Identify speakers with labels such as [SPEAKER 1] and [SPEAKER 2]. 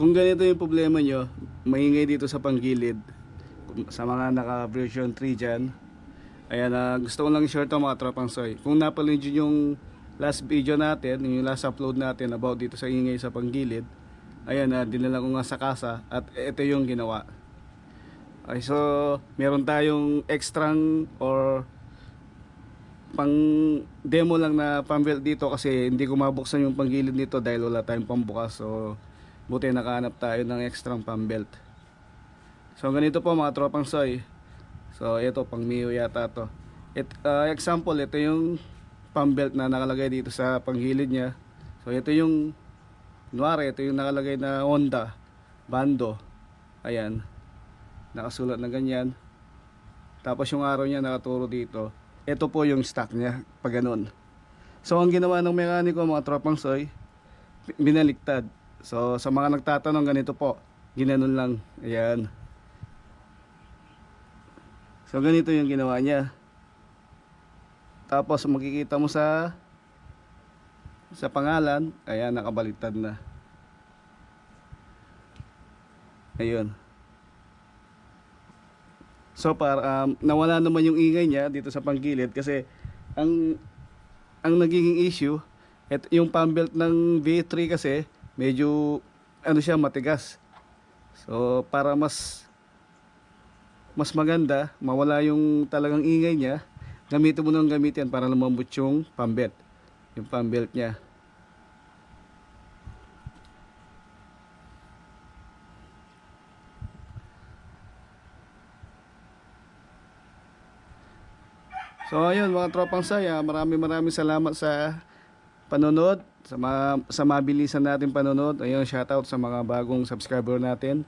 [SPEAKER 1] kung ganito yung problema nyo, maingay dito sa panggilid, sa mga naka version 3 dyan, ayan, ah, gusto ko lang share to mga tropang soy. Kung napanood nyo yung last video natin, yung last upload natin about dito sa ingay sa panggilid, ayan, na dinala ko nga sa kasa at ito yung ginawa. Okay, so meron tayong extrang or pang demo lang na pambelt dito kasi hindi ko mabuksan yung panggilid nito dahil wala tayong pambukas so buti nakahanap tayo ng extrang pambelt. So ganito po mga tropang soy. So ito pang Mio yata to. It, ah, example ito yung pambelt na nakalagay dito sa panggilid niya. So ito yung kunwari ito yung nakalagay na Honda bando. Ayan. Nakasulat na ganyan. Tapos yung araw niya nakaturo dito. Ito po yung stock niya pag ganun. So ang ginawa ng mekaniko mga tropang soy binaliktad so sa mga nagtatanong ganito po. Ginanon lang. Ayan. So ganito yung ginawa niya. Tapos makikita mo sa sa pangalan ayan nakabaliktad na. Ayun. So para um, nawala naman yung ingay niya dito sa panggilid kasi ang ang nagiging issue et yung pambelt ng V3 kasi medyo ano siya matigas. So para mas mas maganda, mawala yung talagang ingay niya, gamitin mo ng gamitin para lumambot yung pambelt. Yung pambelt niya. So ayun mga tropang saya, maraming maraming salamat sa panonood, sa, ma- sa mabilisan natin panonood. Ayun, shoutout sa mga bagong subscriber natin.